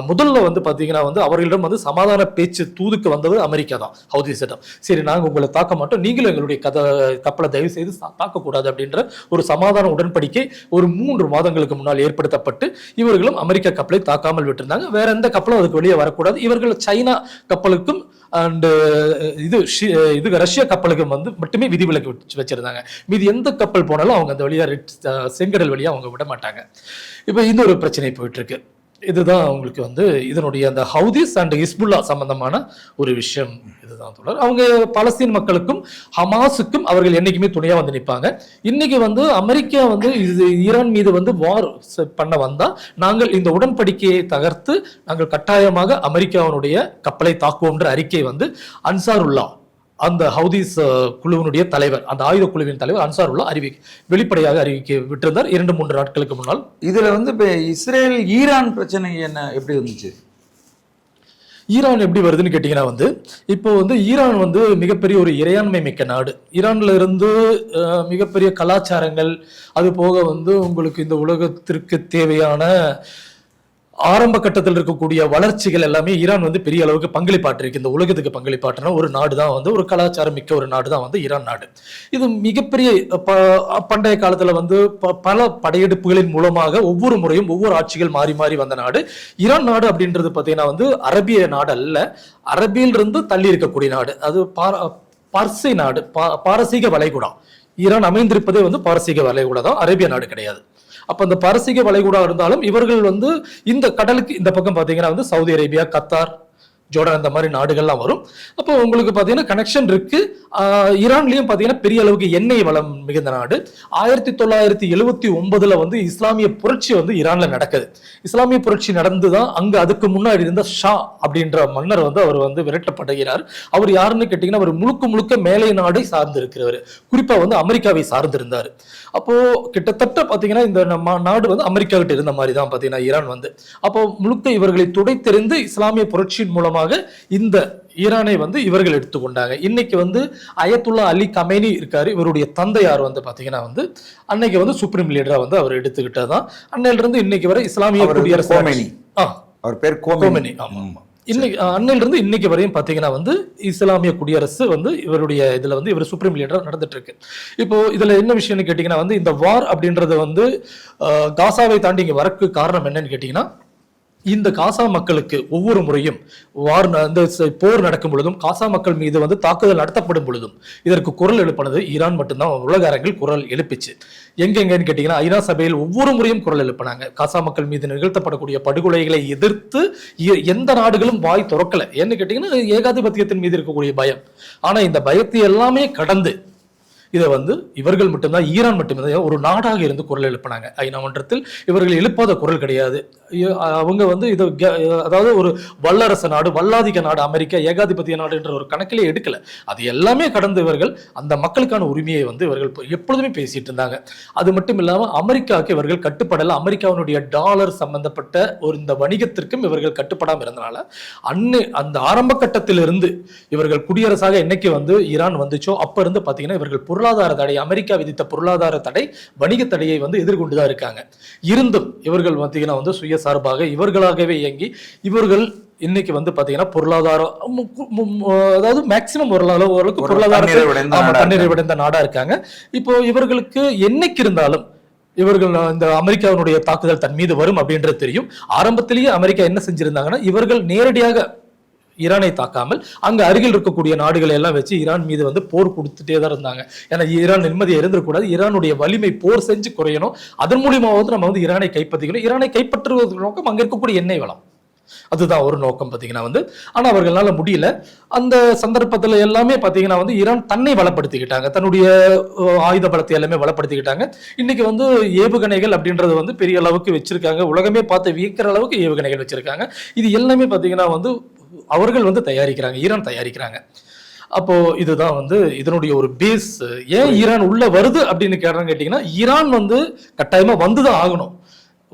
முதல்ல வந்து பார்த்தீங்கன்னா வந்து அவர்களிடம் வந்து சமாதான பேச்சு தூதுக்கு வந்தது அமெரிக்கா தான் ஹவுதி சட்டம். சரி நாங்கள் உங்களை தாக்க மாட்டோம் நீங்களும் எங்களுடைய கதை கப்பலை தயவு செய்து தாக்கக்கூடாது அப்படின்ற ஒரு சமாதான உடன்படிக்கை ஒரு மூன்று மாதங்களுக்கு முன்னால் ஏற்படுத்தப்பட்டு இவர்களும் அமெரிக்கா கப்பலை தாக்காமல் விட்டிருந்தாங்க. வேற எந்த கப்பலும் அதுக்கு வெளியே வரக்கூடாது. இவர்கள் சைனா கப்பலுக்கும் அண்ட் uh, இது uh, இது ரஷ்ய கப்பலுக்கு வந்து மட்டுமே விதிவிலக்கு வச்சு- வச்சிருந்தாங்க. மீதி எந்த கப்பல் போனாலும் அவங்க அந்த வழியா செங்கடல் வழியா அவங்க விட மாட்டாங்க. இப்போ இன்னொரு பிரச்சனை போயிட்டு இருக்கு. இதுதான் உங்களுக்கு வந்து இதனுடைய அந்த ஹவுதிஸ் அண்ட் இஸ்புல்லா சம்பந்தமான ஒரு விஷயம். இதுதான் தொடர் அவங்க பலஸ்தீன் மக்களுக்கும் ஹமாஸுக்கும் அவர்கள் என்னைக்குமே துணையாக வந்து நிற்பாங்க. இன்னைக்கு வந்து அமெரிக்கா வந்து இது ஈரான் மீது வந்து வார் பண்ண வந்தா நாங்கள் இந்த உடன்படிக்கையை தகர்த்து நாங்கள் கட்டாயமாக அமெரிக்காவினுடைய கப்பலை தாக்குவோம் என்ற அறிக்கை வந்து அன்சாருல்லா அந்த ஹவுதீஸ் குழுவினுடைய தலைவர் அந்த ஆயுத குழுவின் தலைவர் அன்சாருல்லா அறிவி வெளிப்படையாக அறிவிக்க விட்டிருந்தார். இரண்டு மூன்று நாட்களுக்கு முன்னால். இதுல வந்து இப்ப இஸ்ரேல் ஈரான் பிரச்சனை என்ன எப்படி வந்துச்சு ஈரான் எப்படி வருதுன்னு கேட்டிங்கன்னா வந்து இப்போ வந்து ஈரான் வந்து மிகப்பெரிய ஒரு இறையாண்மை மிக்க நாடு. ஈரான்ல இருந்து மிகப்பெரிய கலாச்சாரங்கள் அது போக வந்து உங்களுக்கு இந்த உலகத்திற்கு தேவையான ஆரம்ப கட்டத்தில் இருக்கக்கூடிய வளர்ச்சிகள் எல்லாமே ஈரான் வந்து பெரிய அளவுக்கு பங்களிப்பாற்றிருக்கு. இந்த உலகத்துக்கு பங்களிப்பாட்டின ஒரு நாடு தான் வந்து ஒரு கலாச்சாரம் மிக்க ஒரு நாடு தான் வந்து ஈரான் நாடு. இது மிகப்பெரிய ப- பண்டைய காலத்துல வந்து ப- பல படையெடுப்புகளின் மூலமாக ஒவ்வொரு முறையும் ஒவ்வொரு ஆட்சிகள் மாறி மாறி வந்த நாடு. ஈரான் நாடு அப்படின்றது பார்த்தீங்கன்னா வந்து அரபிய நாடு அல்ல அரபியிலிருந்து தள்ளி இருக்கக்கூடிய நாடு. அது பார- பார்சி நாடு பா- பாரசீக வளைகுடா. ஈரான் அமைந்திருப்பதே வந்து பாரசீக வளைகுடா தான் அரேபிய நாடு கிடையாது. அப்ப அந்த பாரசீக வளைகுடா இருந்தாலும் இவர்கள் வந்து இந்த கடலுக்கு இந்த பக்கம் பாத்தீங்கன்னா வந்து சவுதி அரேபியா கத்தார் ஜோர்டன் அந்த மாதிரி நாடுகள்லாம் வரும். அப்போ உங்களுக்கு பார்த்தீங்கன்னா கனெக்ஷன் இருக்கு. ஈரான்லையும் பார்த்தீங்கன்னா பெரிய அளவுக்கு எண்ணெய் வளம் மிகுந்த நாடு. ஆயிரத்தி தொள்ளாயிரத்தி எழுவத்தி ஒன்பதுல வந்து இஸ்லாமிய புரட்சி வந்து ஈரான்ல நடக்குது. இஸ்லாமிய புரட்சி நடந்து தான் அங்கே அதுக்கு முன்னாடி இருந்த ஷா அப்படின்ற மன்னர் வந்து அவர் வந்து விரட்டப்படுகிறார். அவர் யாருன்னு கேட்டீங்கன்னா அவர் முழுக்க முழுக்க மேலை நாடை சார்ந்து இருக்கிறவர் குறிப்பாக வந்து அமெரிக்காவை சார்ந்திருந்தார். அப்போ கிட்டத்தட்ட பார்த்தீங்கன்னா இந்த நம்ம நாடு வந்து அமெரிக்கா கிட்ட இருந்த மாதிரி தான் பார்த்தீங்கன்னா ஈரான் வந்து. அப்போ முழுக்க இவர்களை துடைத்தெறிந்து இஸ்லாமிய புரட்சியின் மூலமாக இந்த ஈரானை வந்து இவர்கள் எடுத்துக்கொண்டாங்க. இன்னைக்கு வந்து அயத்துல்லா அலி கமேனி இருக்காரு. இவருடைய தந்தையார் வந்து பாத்தீங்கன்னா வந்து அன்னைக்கு வந்து சுப்ரீம் லீடரா வந்து அவர் எடுத்துக்கிட்டதான் அன்னையில இருந்து இன்னைக்கு வரை இஸ்லாமிய குடியரசு. ஆ. அவர் பேர் கோமெனி ஆமா. ஆமா இன்னைக்கு அஹ், அன்னையில இருந்து இன்னைக்கு வரையும் பாத்தீங்கன்னா வந்து இஸ்லாமிய குடியரசு வந்து இவருடைய இதுல வந்து இவர் சுப்ரீம் லீடரா நடந்துட்டு இருக்கு இப்போ இதுல என்ன விஷயம்னு கேட்டீங்கன்னா வந்து இந்த வார் அப்படின்றது வந்து காசாவை தாண்டி இங்க வரக்கு காரணம் என்னன்னு கேட்டீங்கன்னா இந்த காசா மக்களுக்கு ஒவ்வொரு முறையும் வார் ந- இந்த போர் நடக்கும் பொழுதும் காசா மக்கள் மீது வந்து தாக்குதல் நடத்தப்படும் பொழுதும் இதற்கு குரல் எழுப்பினது ஈரான் மட்டும்தான். உலக அரங்கில் குரல் எழுப்பிச்சு. எங்கெங்கன்னு கேட்டீங்கன்னா ஐநா சபையில் ஒவ்வொரு முறையும் குரல் எழுப்பினாங்க. காசா மக்கள் மீது நிகழ்த்தப்படக்கூடிய படுகொலைகளை எதிர்த்து எ- எந்த நாடுகளும் வாய் திறக்கல. ஏன்னு கேட்டீங்கன்னா ஏகாதிபத்தியத்தின் மீது இருக்கக்கூடிய பயம். ஆனா இந்த பயத்தை எல்லாமே கடந்து இதை வந்து இவர்கள் மட்டும்தான் ஈரான் மட்டும்தான் ஒரு நாடாக இருந்து குரல் எழுப்பினாங்க. ஐநா மன்றத்தில் இவர்கள் எழுப்பாத குரல் கிடையாது. அவங்க வந்து இது அதாவது ஒரு வல்லரசு நாடு வல்லாதிக்க நாடு அமெரிக்கா ஏகாதிபத்திய நாடு என்ற ஒரு கணக்கிலே எடுக்கல. அது எல்லாமே கடந்து இவர்கள் அந்த மக்களுக்கான உரிமையை வந்து இவர்கள் எப்பொழுதுமே பேசிட்டு இருந்தாங்க. அது மட்டும் இல்லாமல் அமெரிக்காவுக்கு இவர்கள் கட்டுப்படல. அமெரிக்காவினுடைய டாலர் சம்பந்தப்பட்ட ஒரு இந்த வணிகத்திற்கும் இவர்கள் கட்டுப்படாமல் இருந்தனால அன்னை அந்த ஆரம்ப கட்டத்திலிருந்து இவர்கள் குடியரசாக என்னைக்கு வந்து ஈரான் வந்துச்சோ அப்ப இருந்து பாத்தீங்கன்னா இவர்கள் பொருளாதார தடை அமெரிக்கா விதித்த பொருளாதார தடை வணிக தடையை வந்து எதிர்கொண்டுதான் இருக்காங்க. இருந்தும் இவர்கள் பார்த்தீங்கன்னா வந்து சுய சுயசார்பாக இவர்களாகவே இயங்கி இவர்கள் இன்னைக்கு வந்து பாத்தீங்கன்னா பொருளாதாரம் அதாவது மேக்சிமம் ஓரளவு ஓரளவுக்கு நாடா தன்னிறைவடைந்த நாடா இருக்காங்க. இப்போ இவர்களுக்கு என்னைக்கு இருந்தாலும் இவர்கள் இந்த அமெரிக்காவினுடைய தாக்குதல் தன் மீது வரும் அப்படின்றது தெரியும். ஆரம்பத்திலேயே அமெரிக்கா என்ன செஞ்சிருந்தாங்கன்னா இவர்கள் நேரடியாக ஈரானை தாக்காமல் அங்கே அருகில் இருக்கக்கூடிய நாடுகளை எல்லாம் வச்சு ஈரான் மீது வந்து போர் கொடுத்துட்டே தான் இருந்தாங்க. ஏன்னா ஈரான் நிம்மதியை இருந்துடக்கூடாது ஈரானுடைய வலிமை போர் செஞ்சு குறையணும். அதன் மூலியமாக வந்து நம்ம வந்து ஈரானை கைப்பற்றிக்கணும். ஈரானை கைப்பற்றுவதற்கு நோக்கம் அங்கே இருக்கக்கூடிய எண்ணெய் வளம். அதுதான் ஒரு நோக்கம் பார்த்தீங்கன்னா வந்து. ஆனால் அவர்களால் முடியல. அந்த சந்தர்ப்பத்தில் எல்லாமே பார்த்தீங்கன்னா வந்து ஈரான் தன்னை வளப்படுத்திக்கிட்டாங்க. தன்னுடைய ஆயுத பலத்தை எல்லாமே வளப்படுத்திக்கிட்டாங்க. இன்னைக்கு வந்து ஏவுகணைகள் அப்படின்றது வந்து பெரிய அளவுக்கு வச்சிருக்காங்க. உலகமே பார்த்து வியக்கிற அளவுக்கு ஏவுகணைகள் வச்சிருக்காங்க. இது எல்லாமே பார்த்தீங்கன்னா வந்து அவர்கள் வந்து தயாரிக்கிறாங்க ஈரான் தயாரிக்கிறாங்க. அப்போ இதுதான் வந்து இதனுடைய ஒரு பேஸ் ஏன் ஈரான் உள்ள வருது அப்படின்னு கேட்டோம்னு கேட்டீங்கன்னா ஈரான் வந்து கட்டாயமா வந்துதான் ஆகணும்.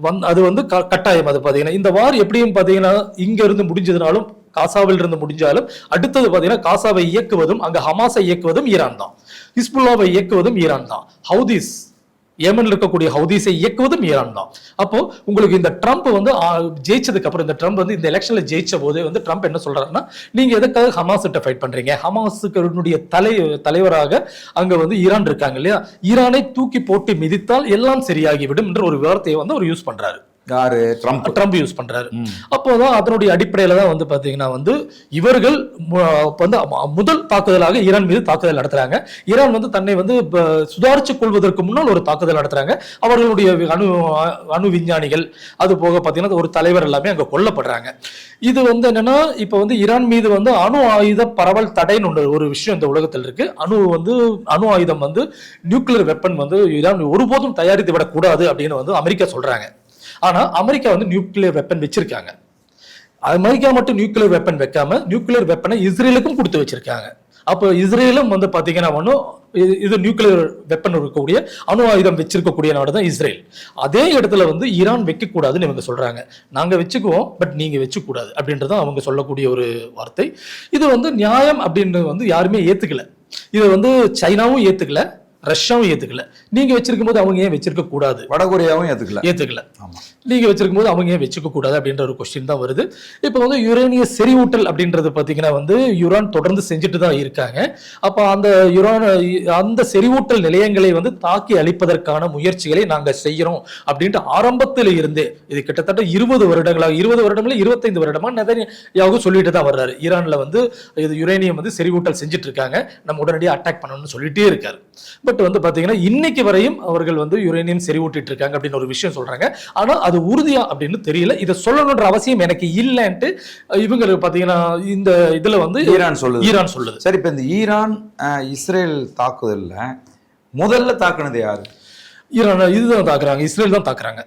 வந் அது வந்து க- கட்டாயம் அது பாத்தீங்கன்னா. இந்த வார் எப்படியும் பாத்தீங்கன்னா இங்க இருந்து முடிஞ்சதுனாலும் காசாவில் இருந்து முடிஞ்சாலும் அடுத்தது பாத்தீங்கன்னா காசாவை இயக்குவதும் அங்க ஹமாஸை இயக்குவதும் ஈரான் தான். ஹிஸ்புல்லாவை இயக்குவதும் ஈரான் தான். ஹவுதீஸ் ஏமனில் இருக்கக்கூடிய ஹவுதீஸை இயக்குவதும் ஈரான் தான் அப்போ உங்களுக்கு இந்த ட்ரம்ப் வந்து ஜெயிச்சதுக்கு அப்புறம் இந்த ட்ரம்ப் வந்து இந்த எலெக்ஷன்ல ஜெயிச்ச போதே வந்து ட்ரம்ப் என்ன சொல்றாருன்னா நீங்க எதுக்காக ஹமாஸ் கிட்ட ஃபைட் பண்றீங்க? ஹமாஸுக்கு தலை தலைவராக அங்க வந்து ஈரான் இருக்காங்க இல்லையா? ஈரானை தூக்கி போட்டு மிதித்தால் எல்லாம் சரியாகிவிடும் என்ற ஒரு வார்த்தையை வந்து அவர் யூஸ் பண்றாரு. யாரு? ட்ரம்ப் ட்ரம்ப் யூஸ் பண்றாரு. அப்போதான் அதனுடைய அடிப்படையில தான் வந்து பாத்தீங்கன்னா வந்து இவர்கள் வந்து முதல் தாக்குதலாக ஈரான் மீது தாக்குதல் நடத்துறாங்க. ஈரான் வந்து தன்னை வந்து சுதாரித்துக் கொள்வதற்கு முன்னால் ஒரு தாக்குதல் நடத்துறாங்க. அவர்களுடைய அணு அணு விஞ்ஞானிகள் அது போக பாத்தீங்கன்னா ஒரு தலைவர் எல்லாமே அங்க கொல்லப்படுறாங்க. இது வந்து என்னன்னா இப்ப வந்து ஈரான் மீது வந்து அணு ஆயுத பரவல் தடைன்னு ஒன்று ஒரு விஷயம் இந்த உலகத்தில் இருக்கு. அணு வந்து அணு ஆயுதம் வந்து நியூக்ளியர் வெப்பன் வந்து ஈரான் ஒருபோதும் தயாரித்து விடக்கூடாது அப்படின்னு வந்து அமெரிக்கா சொல்றாங்க. ஆனால் அமெரிக்கா வந்து நியூக்ளியர் வெப்பன் வச்சிருக்காங்க. அமெரிக்கா மட்டும் நியூக்ளியர் வெப்பன் வைக்காம நியூக்ளியர் வெப்பனை இஸ்ரேலுக்கும் கொடுத்து வச்சிருக்காங்க. அப்போ இஸ்ரேலும் வந்து பார்த்தீங்கன்னா ஒன்றும் இது நியூக்ளியர் வெப்பன் இருக்கக்கூடிய அணு ஆயுதம் வச்சிருக்கக்கூடிய நாடு தான் இஸ்ரேல். அதே இடத்துல வந்து ஈரான் வைக்கக்கூடாதுன்னு இவங்க சொல்றாங்க. நாங்க வச்சுக்குவோம் பட் நீங்க வச்சுக்கூடாது அப்படின்றது தான் அவங்க சொல்லக்கூடிய ஒரு வார்த்தை. இது வந்து நியாயம் அப்படின்னு வந்து யாருமே ஏத்துக்கல. இதை வந்து சைனாவும் ஏத்துக்கல. ரஷ்யாவும் ஏத்துக்கல. நீங்க வச்சிருக்கும் போது அவங்க ஏன் வச்சிருக்க கூடாது? வடகொரியாவும் ஏத்துக்கல. ஏத்துக்கல. நீங்க வச்சிருக்கும் போது அவங்க ஏன் வச்சுக்க கூடாது அப்படின்ற ஒரு கொஸ்டின் தான் வருது. இப்போ வந்து யுரேனிய செறிவூட்டல் அப்படின்றது பாத்தீங்கன்னா வந்து யுரான் தொடர்ந்து செஞ்சுட்டு தான் இருக்காங்க. அப்போ அந்த யுரான் அந்த செறிவூட்டல் நிலையங்களை வந்து தாக்கி அழிப்பதற்கான முயற்சிகளை நாங்க செய்யறோம் அப்படின்ட்டு ஆரம்பத்தில் இருந்தே இது கிட்டத்தட்ட இருபது வருடங்களாக இருபது வருடங்கள இருபத்தைந்து வருடமா நெதன்யாகு சொல்லிட்டு தான் வர்றாரு. ஈரான்ல வந்து இது யுரேனியம் வந்து செறிவூட்டல் செஞ்சுட்டு இருக்காங்க. நம்ம உடனடியாக அட்டாக் பண்ணணும்னு சொல்லிட்டே இருக்காரு. பட் வந்து பாத்தீங்கன்னா இன்னைக்கு வரையும் அவர்கள் வந்து யுரேனியம் செறிவூட்டிட்டு இருக்காங்க அப்படின்னு ஒரு விஷயம் சொல்றாங்க. ஆனா அது உறுதியா அப்படின்னு தெரியல. இதை சொல்லணுன்ற அவசியம் எனக்கு இல்லைன்ட்டு இவங்க பாத்தீங்கன்னா இந்த இதுல வந்து ஈரான் சொல்லுது. ஈரான் சொல்லுது. சரி இப்ப இந்த ஈரான் இஸ்ரேல் தாக்குதல்ல முதல்ல தாக்குனது யாரு? ஈரான் இதுதான் தாக்குறாங்க. இஸ்ரேல் தான் தாக்குறாங்க.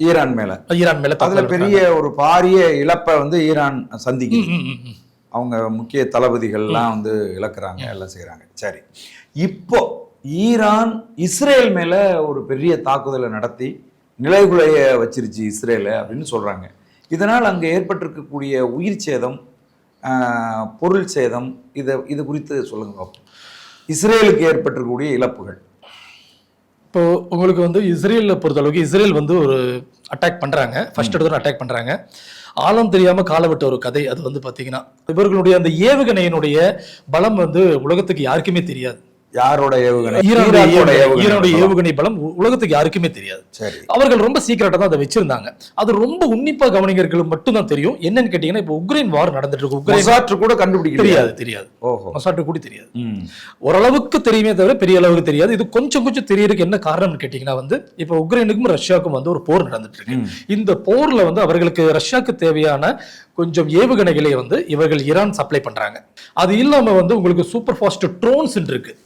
ஈரான் மேல. ஈரான் மேல அதுல பெரிய ஒரு பாரிய இழப்பை வந்து ஈரான் சந்திக்குது. அவங்க முக்கிய தளபதிகள்லாம் வந்து இழக்கிறாங்க எல்லாம் செய்றாங்க. சரி. இப்போ ஈரான் இஸ்ரேல் மேல ஒரு பெரிய தாக்குதலை நடத்தி நிலைகுலைய வச்சிருச்சு இஸ்ரேலை அப்படின்னு சொல்றாங்க. இதனால் அங்க ஏற்பட்டிருக்கக்கூடிய உயிர் சேதம் பொருள் சேதம் இதை இது குறித்து சொல்லுங்க இஸ்ரேலுக்கு ஏற்பட்டிருக்கக்கூடிய இழப்புகள். இப்போ உங்களுக்கு வந்து இஸ்ரேலை பொறுத்தளவுக்கு இஸ்ரேல் வந்து ஒரு அட்டாக் பண்றாங்க. ஃபர்ஸ்ட் எடுத்து அட்டாக் பண்றாங்க. ஆழம் தெரியாம காலவிட்ட ஒரு கதை. அது வந்து பாத்தீங்கன்னா இவர்களுடைய அந்த ஏவுகணையினுடைய பலம் வந்து உலகத்துக்கு யாருக்குமே தெரியாது. யாரோட ஏவுகணை? ஈரானுடைய ஏவுகணை- பலம். உலகத்துக்கு யாருக்குமே தெரியாது. அவர்கள் ரொம்ப சீக்கிரட்டா தான் அதை வச்சிருந்தாங்க. அது ரொம்ப உன்னிப்பா கவனிகர்களுக்கு மட்டும் தான் தெரியும். என்னன்னு கேட்டீங்கன்னா இப்போ உக்ரைன் வார் நடந்துட்டு இருக்கு. உக்ரைன் கூட கண்டுபிடிக்க தெரியாது தெரியாது. மொசாட்டு கூட தெரியாது. ஓரளவுக்கு தெரியுமே தவிர பெரிய அளவுக்கு தெரியாது. இது கொஞ்சம் கொஞ்சம் தெரியறதுக்கு என்ன காரணம்னு கேட்டீங்கன்னா வந்து இப்போ உக்ரைனுக்கும் ரஷ்யாவுக்கும் வந்து ஒரு போர் நடந்துட்டு இருக்கு. இந்த போர்ல வந்து அவர்களுக்கு ரஷ்யாவுக்கு தேவையான கொஞ்சம் ஏவுகணைகளை வந்து இவர்கள் ஈரான் சப்ளை பண்றாங்க. அது இல்லாம வந்து உங்களுக்கு சூப்பர் ஃபாஸ்ட் ட்ரோன்ஸ் இருக்கு.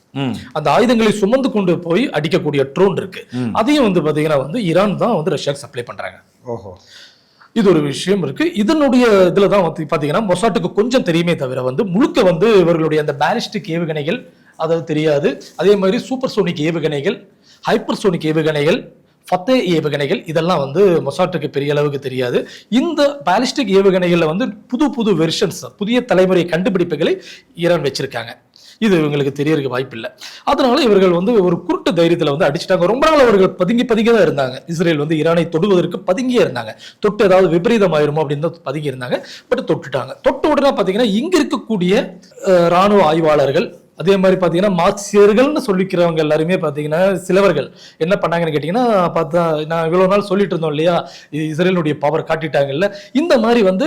அந்த ஆயுதங்களை சுமந்து கொண்டு போய் அடிக்கக்கூடிய ட்ரோன் இருக்கு. அதையும் வந்து பாத்தீங்கன்னா வந்து ஈரான் தான் வந்து ரஷ்யாவுக்கு சப்ளை பண்றாங்க. ஓஹோ. இது ஒரு விஷயம் இருக்கு. இதனுடைய இதுல தான் வந்து பாத்தீங்கன்னா மொசாட்டுக்கு கொஞ்சம் தெரியுமே தவிர வந்து முழுக்க வந்து இவர்களுடைய அந்த பேலிஸ்டிக் ஏவுகணைகள் அதாவது தெரியாது. அதே மாதிரி சூப்பர் சோனிக் ஏவுகணைகள் ஹைப்பர் சோனிக் ஏவுகணைகள் ஃபத்தே ஏவுகணைகள் இதெல்லாம் வந்து மொசாட்டுக்கு பெரிய அளவுக்கு தெரியாது. இந்த பாலிஸ்டிக் ஏவுகணைகள்ல வந்து புது புது வெர்ஷன்ஸ் புதிய தலைமுறை கண்டுபிடிப்புகளை ஈரான் வச்சிருக்காங்க. இது இவங்களுக்கு தெரியறதுக்கு வாய்ப்பில்லை. அதனால இவர்கள் வந்து ஒரு குருட்டு தைரியத்தில் வந்து அடிச்சிட்டாங்க. ரொம்ப நாள் அவர்கள் பதுங்கி பதுங்கி தான் இருந்தாங்க. இஸ்ரேல் வந்து ஈரானை தொடுவதற்கு பதுங்கியே இருந்தாங்க. தொட்டு ஏதாவது விபரீதம் ஆயிருமோ அப்படின்னு தான் பதுங்கி இருந்தாங்க. பட் தொட்டுட்டாங்க. தொட்ட உடனே பார்த்தீங்கன்னா இங்க இருக்கக்கூடிய ராணுவ ஆய்வாளர்கள் அதே மாதிரி பார்த்தீங்கன்னா மார்க்சியர்கள்னு சொல்லிக்கிறவங்க எல்லாருமே பார்த்தீங்கன்னா சிலவர்கள். என்ன பண்ணாங்கன்னு கேட்டிங்கன்னா பார்த்தா நான் இவ்வளோ நாள் சொல்லிட்டு இருந்தோம் இல்லையா? இஸ்ரேலுடைய பவர் காட்டிட்டாங்கல்ல. இந்த மாதிரி வந்து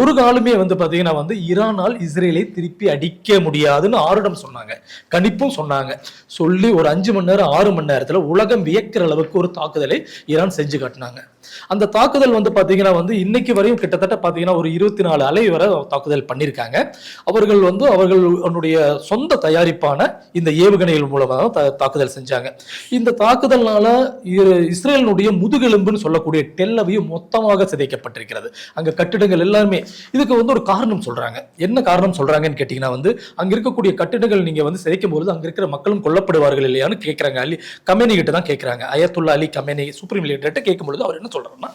ஒரு காலமே வந்து பார்த்தீங்கன்னா வந்து ஈரானால் இஸ்ரேலை திருப்பி அடிக்க முடியாதுன்னு ஆருடம் சொன்னாங்க. கணிப்பும் சொன்னாங்க. சொல்லி ஒரு அஞ்சு மணி நேரம் ஆறு மணி நேரத்தில் உலகம் வியக்கிற அளவுக்கு ஒரு தாக்குதலை ஈரான் செஞ்சு காட்டினாங்க. அந்த தாக்குதல் வந்து பார்த்தீங்கன்னா வந்து இன்னைக்கு வரையும் கிட்டத்தட்ட பார்த்தீங்கன்னா ஒரு இருபத்தி நாலு அலை வரை தாக்குதல் பண்ணியிருக்காங்க அவர்கள் வந்து அவர்களுடைய சொந்த தயாரிப்பான இந்த ஏவுகணைகள் மூலமாக தா- தாக்குதல் செஞ்சாங்க. இந்த தாக்குதல்னால இ- இஸ்ரேலினுடைய முதுகெலும்புன்னு சொல்லக்கூடிய டெல்லவையும் மொத்தமாக சிதைக்கப்பட்டிருக்கிறது. அங்க கட்டிடங்கள் எல்லாருமே இதுக்கு வந்து ஒரு காரணம் சொல்றாங்க. என்ன காரணம் சொல்றாங்கன்னு கேட்டீங்கன்னா வந்து அங்க இருக்கக்கூடிய கட்டிடங்கள் நீங்க வந்து சிதைக்கும் பொழுது அங்க இருக்கிற மக்களும் கொல்லப்படுவார்கள் இல்லையான்னு கேட்கிறாங்க அலி கமேனி கிட்ட தான் கேட்கிறாங்க அயத்துல்லா அலி கமேனி சுப்ரீம் லீடர்கிட்ட கேட்கும் பொழுது அவர் என்ன சொல்றாருன்னா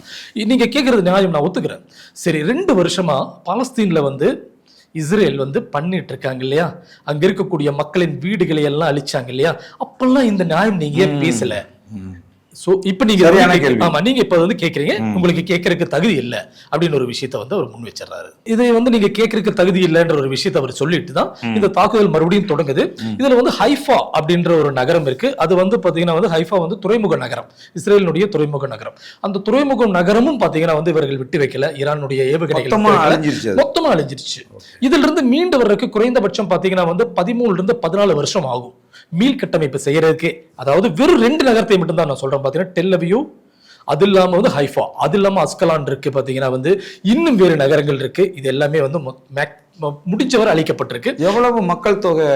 நீங்க கேட்கறது நியாயம் நான் ஒத்துக்கிறேன். சரி ரெண்டு வருஷமா பாலஸ்தீன்ல வந்து இஸ்ரேல் வந்து பண்ணிட்டு இருக்காங்க இல்லையா? அங்க இருக்கக்கூடிய மக்களின் வீடுகளை எல்லாம் அழிச்சாங்க இல்லையா? அப்பெல்லாம் இந்த நியாயம் நீங்க பேசல? சோ இப்போ நீங்க சரியான கேள்வி. ஆமா நீங்க இப்ப வந்து கேக்குறீங்க உங்களுக்கு கேட்கறதுக்கு தகுதி இல்ல அப்படின்னு ஒரு விஷயத்த வந்து அவர் முன் வச்சிடறாரு. இதை வந்து நீங்க கேட்கறதுக்கு தகுதி இல்லைன்ற ஒரு விஷயத்த அவர் சொல்லிட்டு தான் இந்த தாக்குதல் மறுபடியும் தொடங்குது. இதுல வந்து ஹைஃபா அப்படின்ற ஒரு நகரம் இருக்கு. அது வந்து பாத்தீங்கன்னா வந்து ஹைஃபா வந்து துறைமுக நகரம் இஸ்ரேலினுடைய துறைமுக நகரம். அந்த துறைமுக நகரமும் பாத்தீங்கன்னா வந்து இவர்கள் விட்டு வைக்கல ஈரானுடைய ஏவுகணைகள். அழிஞ்சிருச்சு. மொத்தமா அழிஞ்சிருச்சு. இதுல இருந்து மீண்டு வர்றதுக்கு குறைந்தபட்சம் பாத்தீங்கன்னா வந்து பதிமூணுல இருந்து பதினாலு வருஷம் ஆகும். மீள் கட்டமைப்பு அதாவது வெறும் ரெண்டு நகரத்தை மட்டும்தான் நான் சொல்றேன். பாத்தீங்கன்னா டெல்லவியூ அது இல்லாமல் வந்து ஹைஃபா அது இல்லாமல் அஸ்கலான் இருக்கு பார்த்தீங்கன்னா வந்து இன்னும் வேறு நகரங்கள் இருக்கு. இது எல்லாமே வந்து மேக்- முடிஞ்சவரை அழிக்கப்பட்டிருக்கு. எவ்வளவு மக்கள் தொகை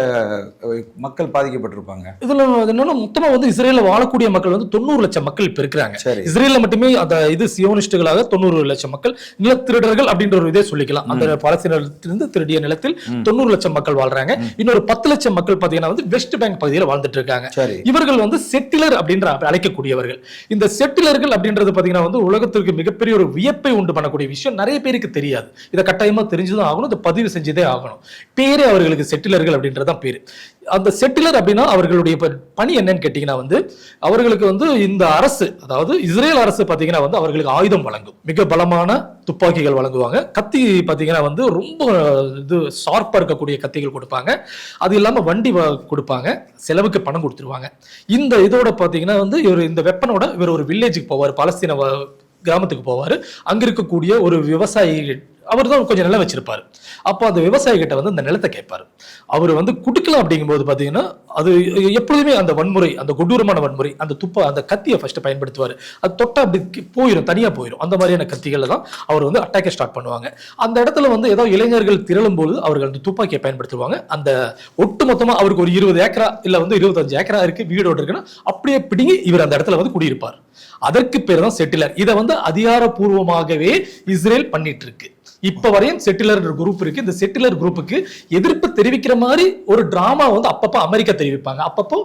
மக்கள் பாதிக்கப்பட்டிருப்பாங்க? இதுல என்னன்னா மொத்தமா வந்து இஸ்ரேல்ல வாழக்கூடிய மக்கள் வந்து தொண்ணூறு லட்சம் மக்கள் இப்ப இருக்கிறாங்க. சரி. இஸ்ரேல்ல மட்டுமே அந்த இது சியோனிஸ்டுகளாக தொண்ணூறு லட்சம் மக்கள் நிலத்திருடர்கள் அப்படின்ற ஒரு இதே சொல்லிக்கலாம். அந்த பாலஸ்தீனத்திலிருந்து திருடிய நிலத்தில் தொண்ணூறு லட்சம் மக்கள் வாழ்றாங்க. இன்னொரு பத்து லட்சம் மக்கள் பாத்தீங்கன்னா வந்து வெஸ்ட் பேங்க் பகுதியில் வாழ்ந்துட்டு இருக்காங்க. இவர்கள் வந்து செட்டிலர் அப்படின்ற அழைக்கக்கூடியவர்கள். இந்த செட்டிலர்கள் அப்படின்றது பாத்தீங்கன்னா வந்து உலகத்திற்கு மிகப்பெரிய ஒரு வியப்பை உண்டு பண்ணக்கூடிய விஷயம். நிறைய பேருக்கு தெரியாது. இதை கட்டாயமா தெரிஞ்சுதான் ஆகணும். இதை பதிவு செஞ்சதே ஆகணும். பேரே அவர்களுக்கு செட்டிலர்கள் அப்படின்றதான் பேர். அந்த செட்டிலர் அப்படின்னா அவர்களுடைய பணி என்னன்னு கேட்டிங்கன்னா வந்து அவர்களுக்கு வந்து இந்த அரசு அதாவது இஸ்ரேல் அரசு பார்த்தீங்கன்னா வந்து அவர்களுக்கு ஆயுதம் வழங்கும். மிக பலமான துப்பாக்கிகள் வழங்குவாங்க. கத்தி பார்த்தீங்கன்னா வந்து ரொம்ப இது ஷார்ப்பாக இருக்கக்கூடிய கத்திகள் கொடுப்பாங்க. அது இல்லாமல் வண்டி கொடுப்பாங்க. செலவுக்கு பணம் கொடுத்துருவாங்க. இந்த இதோட பார்த்தீங்கன்னா வந்து இவர் இந்த வெப்பனோட இவர் ஒரு வில்லேஜுக்கு போவார். பாலஸ்தீன கிராமத்துக்கு போவார். அங்கே இருக்கக்கூடிய ஒரு விவசாயி அவர் தான் கொஞ்சம் நிலம் வச்சிருப்பாரு. அப்போ அந்த விவசாயிகிட்ட வந்து அந்த நிலத்தை கேட்பாரு. அவர் வந்து குடுக்கலாம் அப்படிங்கும்போது பார்த்தீங்கன்னா அது எப்பொழுதுமே அந்த வன்முறை அந்த கொடூரமான வன்முறை அந்த துப்பா அந்த கத்தியை ஃபர்ஸ்ட் பயன்படுத்துவார். அது தொட்டா அப்படி போயிடும் தனியா போயிடும் அந்த மாதிரியான கத்திகளை தான் அவர் வந்து அட்டாக்கை ஸ்டார்ட் பண்ணுவாங்க. அந்த இடத்துல வந்து ஏதோ இளைஞர்கள் திரளும் போது அவர்கள் அந்த துப்பாக்கியை பயன்படுத்துவாங்க. அந்த ஒட்டு மொத்தமாக அவருக்கு ஒரு இருபது ஏக்கரா இல்லை வந்து இருபத்தஞ்சு ஏக்கரா இருக்கு வீடோடு இருக்குன்னா அப்படியே பிடிங்கி இவர் அந்த இடத்துல வந்து குடியிருப்பார். அதற்கு பேர் தான் செட்டிலர். இதை வந்து அதிகாரப்பூர்வமாகவே இஸ்ரேல் பண்ணிட்டு இருக்கு. இப்ப வரையும் செட்டிலர் குரூப் இருக்கு. இந்த செட்டிலர் குரூப்புக்கு எதிர்ப்பு தெரிவிக்கிற மாதிரி ஒரு டிராமா வந்து அப்பப்போ அமெரிக்கா தெரிவிப்பாங்க. அப்பப்போ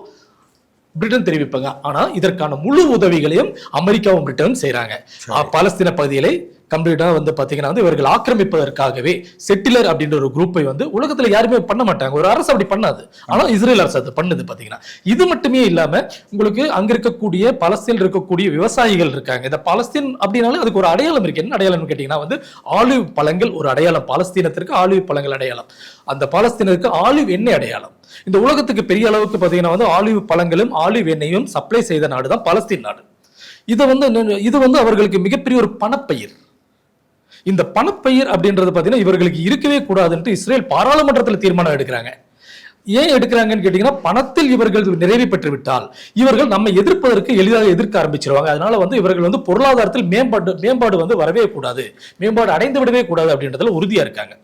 பிரிட்டன் தெரிவிப்பாங்க. ஆனா இதற்கான முழு உதவிகளையும் அமெரிக்காவும் பிரிட்டனும் செய்றாங்க. அஹ் பாலஸ்தீன பகுதிகளை கம்ப்ளீட்டாக வந்து பார்த்தீங்கன்னா வந்து இவர்கள் ஆக்கிரமிப்பதற்காகவே செட்டிலர் அப்படின்ற ஒரு குரூப்பை வந்து உலகத்தில் யாருமே பண்ண மாட்டாங்க. ஒரு அரசு அப்படி பண்ணாது. ஆனால் இஸ்ரேல் அரசு அது பண்ணுது பார்த்தீங்கன்னா இது மட்டுமே இல்லாமல் உங்களுக்கு அங்கே இருக்கக்கூடிய பலஸ்தீன் இருக்கக்கூடிய விவசாயிகள் இருக்காங்க. இந்த பலஸ்தீன் அப்படின்னாலும் அதுக்கு ஒரு அடையாளம் இருக்கு. என்ன அடையாளம்னு கேட்டிங்கன்னா வந்து ஆலிவ் பழங்கள் ஒரு அடையாளம். பாலஸ்தீனத்திற்கு ஆலிவ் பழங்கள் அடையாளம். அந்த பாலஸ்தீனருக்கு ஆலிவ் எண்ணெய் அடையாளம். இந்த உலகத்துக்கு பெரிய அளவுக்கு பார்த்தீங்கன்னா வந்து ஆலிவ் பழங்களும் ஆலிவ் எண்ணெயும் சப்ளை செய்த நாடு தான் பலஸ்தீன் நாடு. இதை வந்து இது வந்து அவர்களுக்கு மிகப்பெரிய ஒரு பணப்பயிர். இந்த பணப்பயிர் அப்படின்றது பார்த்தீங்கன்னா இவர்களுக்கு இருக்கவே கூடாதுன்ட்டு இஸ்ரேல் பாராளுமன்றத்தில் தீர்மானம் எடுக்கிறாங்க. ஏன் எடுக்கிறாங்கன்னு கேட்டீங்கன்னா பணத்தில் இவர்கள் நிறைவு பெற்று விட்டால் இவர்கள் நம்ம எதிர்ப்பதற்கு எளிதாக எதிர்க்க ஆரம்பிச்சிருவாங்க. அதனால வந்து இவர்கள் வந்து பொருளாதாரத்தில் மேம்பாடு மேம்பாடு வந்து வரவே கூடாது. மேம்பாடு அடைந்து விடவே கூடாது அப்படின்றதுல உறுதியா இருக்காங்க.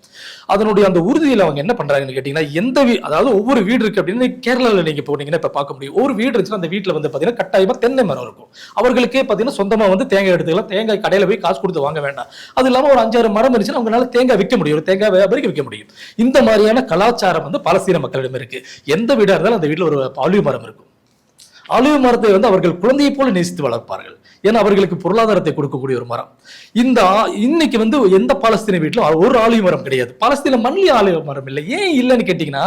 அதனுடைய அந்த உறுதியில் அவங்க என்ன பண்றாங்கன்னு கேட்டீங்கன்னா எந்த வீ அதாவது ஒவ்வொரு வீடு இருக்கு அப்படின்னு கேரளாவில் நீங்க போனீங்கன்னா இப்ப பார்க்க முடியும். ஒரு வீடு இருந்துச்சுன்னா அந்த வீட்டில் வந்து பாத்தீங்கன்னா கட்டாயமா தென்னை மரம் இருக்கும். அவர்களுக்கே பாத்தீங்கன்னா சொந்தமா வந்து தேங்காய் எடுத்துக்கலாம். தேங்காய் கடையில போய் காசு கொடுத்து வாங்க வேண்டாம். அது இல்லாமல் ஒரு அஞ்சாறு மரம் இருந்துச்சுன்னா அவங்களால தேங்காய் விற்க முடியும். ஒரு தேங்காய் வியாபாரிக்கு விற்க முடியும். இந்த மாதிரியான கலாச்சாரம் வந்து பலசீன மக்களிடம் இருக்கு. எந்த வீடா இருந்தாலும் அந்த வீட்டில் ஒரு ஆலிவ் மரம் இருக்கும். ஆலிவ் மரத்தை வந்து அவர்கள் குழந்தையை போல நேசித்து வளர்ப்பார்கள். ஏன்னா அவர்களுக்கு பொருளாதாரத்தை கொடுக்கக்கூடிய ஒரு மரம். இந்த இன்னைக்கு வந்து எந்த பாலஸ்தீன வீட்டிலும் ஒரு ஆலிவ் மரம் கிடையாது. பாலஸ்தீன மண்லி ஆலிவ் மரம் இல்லை. ஏன் இல்லைன்னு கேட்டீங்கன்னா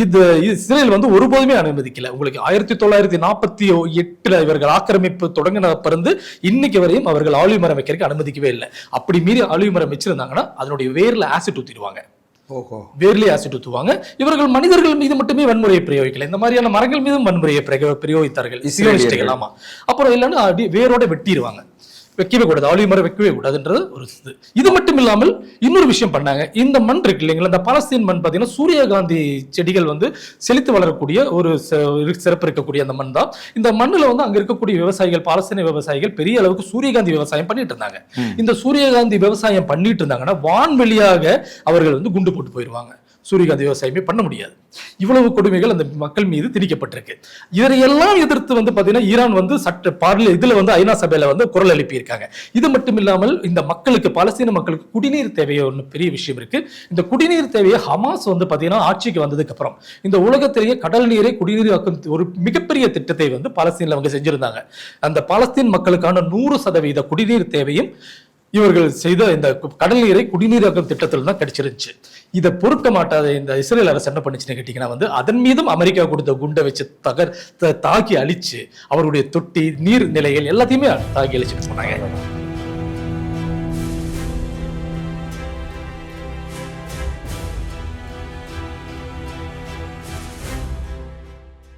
இது இஸ்ரேல் வந்து ஒருபோதுமே அனுமதிக்கல. உங்களுக்கு ஆயிரத்தி தொள்ளாயிரத்தி நாற்பத்தி எட்டுல இவர்கள் ஆக்கிரமிப்பு தொடங்கின பிறந்து இன்னைக்கு வரையும் அவர்கள் ஆலிவ் மரம் வைக்கிறதுக்கு அனுமதிக்கவே இல்லை. அப்படி மீறி ஆலிவ் மரம் வச்சிருந்தாங்கன்னா அதனுடைய வேர்ல ஆசிட் ஊத்திடுவாங்க. ஓஹோ. வேர்லயே ஆசிட் ஊத்துவாங்க. இவர்கள் மனிதர்கள் மீது மட்டுமே வன்முறையை பிரயோகிக்கல. இந்த மாதிரியான மரங்கள் மீதும் வன்முறையை பிரயோ- பிரயோகித்தார்கள். ஆமா. அப்புறம் இல்லைன்னா வேரோட வெட்டிடுவாங்க வைக்கவே கூடாது. ஆலிவ் மரம் வைக்கவே கூடாதுன்றது ஒரு இது. இது மட்டும் இல்லாமல் இன்னொரு விஷயம் பண்ணாங்க. இந்த மண் இருக்கு இல்லைங்களா? இந்த பாலஸ்தீன் மண் பார்த்தீங்கன்னா சூரியகாந்தி செடிகள் வந்து செழித்து வளரக்கூடிய ஒரு சிறப்பு இருக்கக்கூடிய அந்த மண் தான். இந்த மண்ணுல வந்து அங்க இருக்கக்கூடிய விவசாயிகள் பாலஸ்தீன விவசாயிகள் பெரிய அளவுக்கு சூரியகாந்தி விவசாயம் பண்ணிட்டு இருந்தாங்க. இந்த சூரியகாந்தி விவசாயம் பண்ணிட்டு இருந்தாங்கன்னா வான்வெளியாக அவர்கள் வந்து குண்டு போட்டு போயிடுவாங்க சூரியகாந்தி விவசாயமே பண்ண முடியாது. இவ்வளவு கொடுமைகள் அந்த மக்கள் மீது திணிக்கப்பட்டிருக்கு. இதனையெல்லாம் எதிர்த்து வந்து பார்த்தீங்கன்னா ஈரான் வந்து சட்ட பார்ல இதில் வந்து ஐநா சபையில் வந்து குரல் எழுப்பியிருக்காங்க. இது மட்டும் இல்லாமல் இந்த மக்களுக்கு பாலஸ்தீன மக்களுக்கு குடிநீர் தேவையை ஒன்று பெரிய விஷயம் இருக்கு. இந்த குடிநீர் தேவையை ஹமாஸ் வந்து பார்த்தீங்கன்னா ஆட்சிக்கு வந்ததுக்கு அப்புறம் இந்த உலகத்திலேயே கடல் நீரை குடிநீராக்கும் ஒரு மிகப்பெரிய திட்டத்தை வந்து பாலஸ்தீனில் அவங்க செஞ்சிருந்தாங்க. அந்த பாலஸ்தீன் மக்களுக்கான நூறு சதவீத குடிநீர் தேவையும் இவர்கள் செய்த இந்த கடல் நீரை குடிநீராக்கும் திட்டத்தில் தான் கிடைச்சிருந்துச்சு. இதை பொறுக்க மாட்டாத இந்த இஸ்ரேல் அரசு என்ன பண்ணுச்சுன்னு கேட்டிங்கன்னா வந்து அதன் மீதும் அமெரிக்கா கொடுத்த குண்டை வச்சு தகர் த- தாக்கி அழிச்சு அவருடைய தொட்டி நீர் நிலைகள் எல்லாத்தையுமே தாக்கி அழிச்சுட்டு போனாங்க.